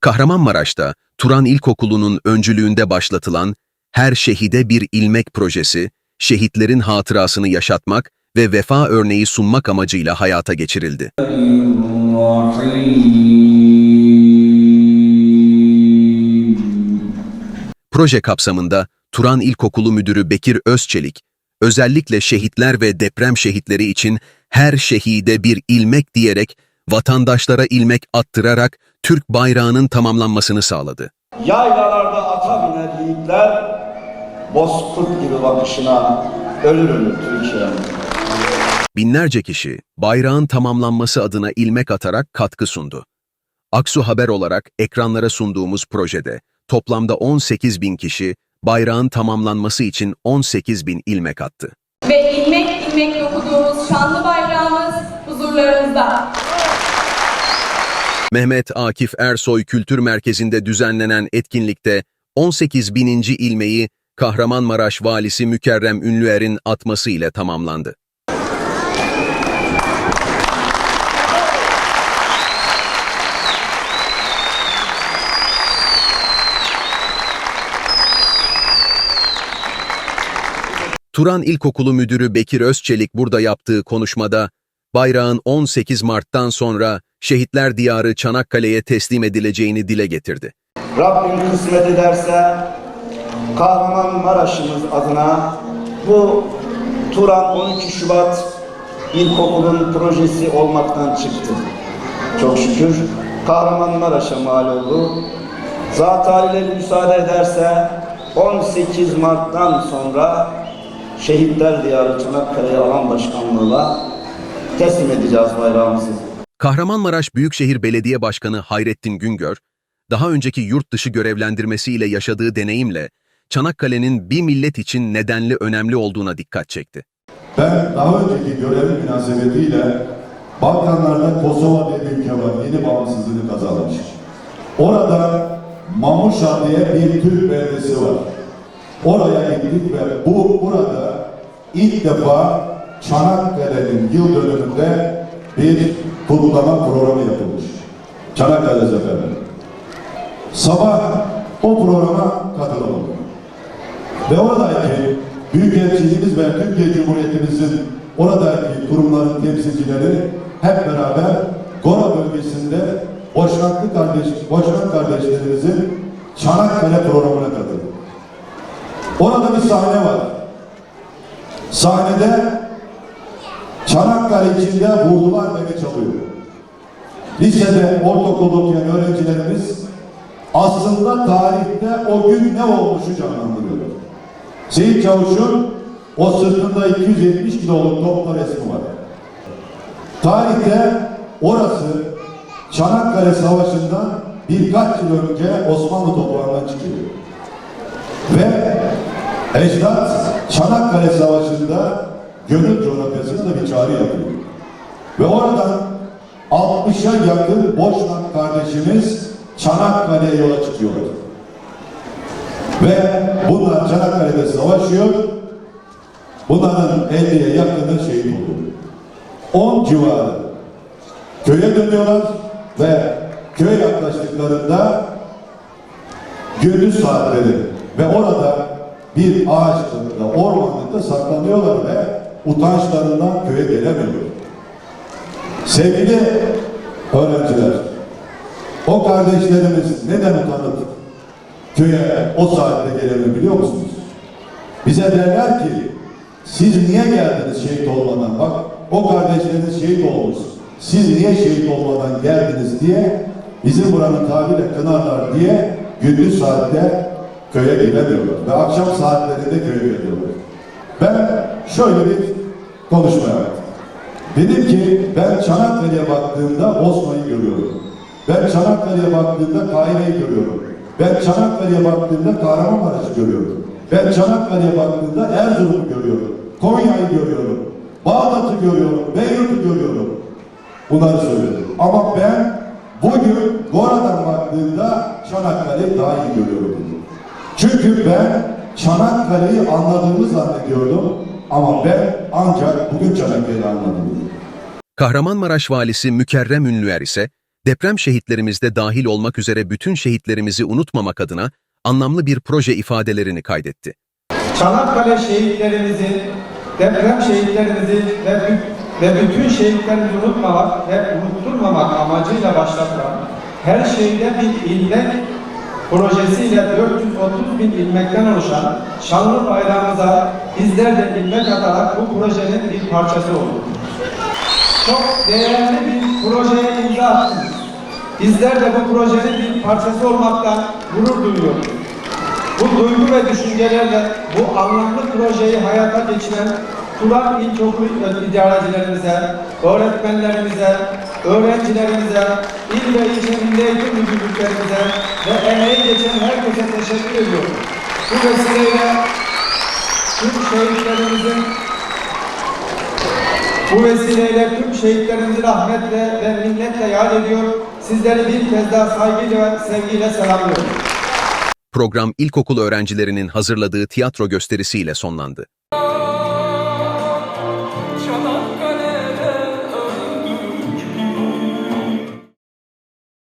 Kahramanmaraş'ta Turan İlkokulu'nun öncülüğünde başlatılan Her Şehide Bir İlmek projesi, şehitlerin hatırasını yaşatmak ve vefa örneği sunmak amacıyla hayata geçirildi. Proje kapsamında Turan İlkokulu Müdürü Bekir Özçelik, özellikle şehitler ve deprem şehitleri için her şehide bir ilmek diyerek vatandaşlara ilmek attırarak Türk bayrağının tamamlanmasını sağladı. Yaylalarda ata biner yiğitler, bozkurt gibi bakışına ölür ölür Türkiye'nin. Binlerce kişi bayrağın tamamlanması adına ilmek atarak katkı sundu. Aksu Haber olarak ekranlara sunduğumuz projede toplamda 18 bin kişi bayrağın tamamlanması için 18 bin ilmek attı. Ve ilmek dokuduğumuz şanlı bayrağımız huzurlarınızda. Mehmet Akif Ersoy Kültür Merkezi'nde düzenlenen etkinlikte 18 bininci ilmeği Kahramanmaraş Valisi Mükerrem Ünlüer'in atması ile tamamlandı. Turan İlkokulu Müdürü Bekir Özçelik burada yaptığı konuşmada, bayrağın 18 Mart'tan sonra Şehitler Diyarı Çanakkale'ye teslim edileceğini dile getirdi. Rabbim kısmet ederse Kahramanmaraş'ımız adına bu Turan 12 Şubat İlkokulu'nun projesi olmaktan çıktı. Çok şükür Kahramanmaraş'a mal oldu. Zat halileri müsaade ederse 18 Mart'tan sonra Şehitler Diyarı Çanakkale'ye alan başkanlığıyla teslim edeceğiz bayrağımızı. Kahramanmaraş Büyükşehir Belediye Başkanı Hayrettin Güngör, daha önceki yurt dışı görevlendirmesiyle yaşadığı deneyimle Çanakkale'nin bir millet için nedenli önemli olduğuna dikkat çekti. Ben daha önceki görevim münasebetiyle Balkanlarda Kosova diye bir ülke var. Yeni bağımsızlığını kazanmış. Orada Mamuşa diye bir Türk beldesi var. Oraya gittik ve bu burada ilk defa Çanakkale'nin yıl dönümünde bir kutlama programı yapılmış. Çanakkale Zaferi. Sabah o programa katılamadım. Ve oradaki Büyükelçiliğimiz ve Türkiye Cumhuriyetimizin oradaki kurumların temsilcileri hep beraber Gora bölgesinde Boşnaklı kardeş, Boşnak kardeşlerimizin Çanakkale programına katıldı. Orada bir sahne var. Sahnede Çanakkale içinde vurdular beni çalıyor. Lisede, ortaokulda okuyan öğrencilerimiz aslında tarihte o gün ne olmuşu canlandırıyor. Seyit Çavuş'un o sırtında 270 kiloluk topla resmi var. Tarihte orası Çanakkale Savaşı'ndan birkaç yıl önce Osmanlı toprağından çıkıyor. Ve ecdat Çanakkale Savaşı'nda gönül coğrafyasında bir çağrı yapıyor. Ve oradan 60'a yakın Boşnak kardeşimiz Çanakkale'ye yola çıkıyorlar. Ve bunlar Çanakkale'de savaşıyor. Bunların 50'ye yakını şehit oluyor. 10 civarı köye dönüyorlar ve köye yaklaştıklarında gündüz saatleri ve orada bir ağaçlıkta, ormanlıkta saklanıyorlar ve utançlarından köye gelemiyorlar. Sevgili öğrenciler, o kardeşlerimiz neden utanıp köye o saatte gelemiyor biliyor musunuz? Bize derler ki siz niye geldiniz şehit olmadan? Bak o kardeşleriniz şehit olmuş. Siz niye şehit olmadan geldiniz diye bizim buranın tabiriyle kınarlar diye gündüz saatte köye gelemiyorlar. Ve akşam saatlerinde köye geliyorlar. Ben şöyle bir konuşma yaptım. Dedim ki ben Çanakkale'ye baktığımda Bosna'yı görüyorum. Ben Çanakkale'ye baktığımda Kahire'yi görüyorum. Ben Çanakkale'ye baktığımda Kahramanmaraş'ı görüyorum. Ben Çanakkale'ye baktığımda Erzurum'u görüyorum. Konya'yı görüyorum. Bağdat'ı görüyorum. Beyrut'u görüyorum. Bunları söyledim. Ama ben bugün Gora'dan baktığımda Çanakkale'yi daha iyi görüyorum. Çünkü ben Çanakkale'yi anladığımı zannediyordum. Ama ben ancak bugün Çanakkale'yi anladım. Kahramanmaraş Valisi Mükerrem Ünlüer ise, deprem şehitlerimizde dahil olmak üzere bütün şehitlerimizi unutmamak adına anlamlı bir proje ifadelerini kaydetti. Çanakkale şehitlerimizi, deprem şehitlerimizi ve, ve bütün şehitlerimizi unutmamak ve unutturmamak amacıyla başlatılan her şeyde bir ilmek projesiyle 430 bin ilmekten oluşan şanlı bayrağımıza bizler de ilmek atarak bu projenin bir parçası olduk. Çok değerli bir projeye imza attınız. Bizler de bu projenin bir parçası olmaktan gurur duyuyoruz. Bu duygu ve düşüncelerle bu anlamlı projeyi hayata geçiren Turan İlkokulu idarecilerimize, öğretmenlerimize, öğrencilerimize, il ve ilçe milli eğitim müdürlüklerimize ve emeği geçen herkese teşekkür ediyorum. Bu vesileyle tüm şehitlerimizin bu vesileyle tüm şehitlerimizi rahmetle ve minnetle yad ediyor. Sizleri bir kez daha saygıyla ve sevgiyle selamlıyorum. Program ilkokul öğrencilerinin hazırladığı tiyatro gösterisiyle sonlandı.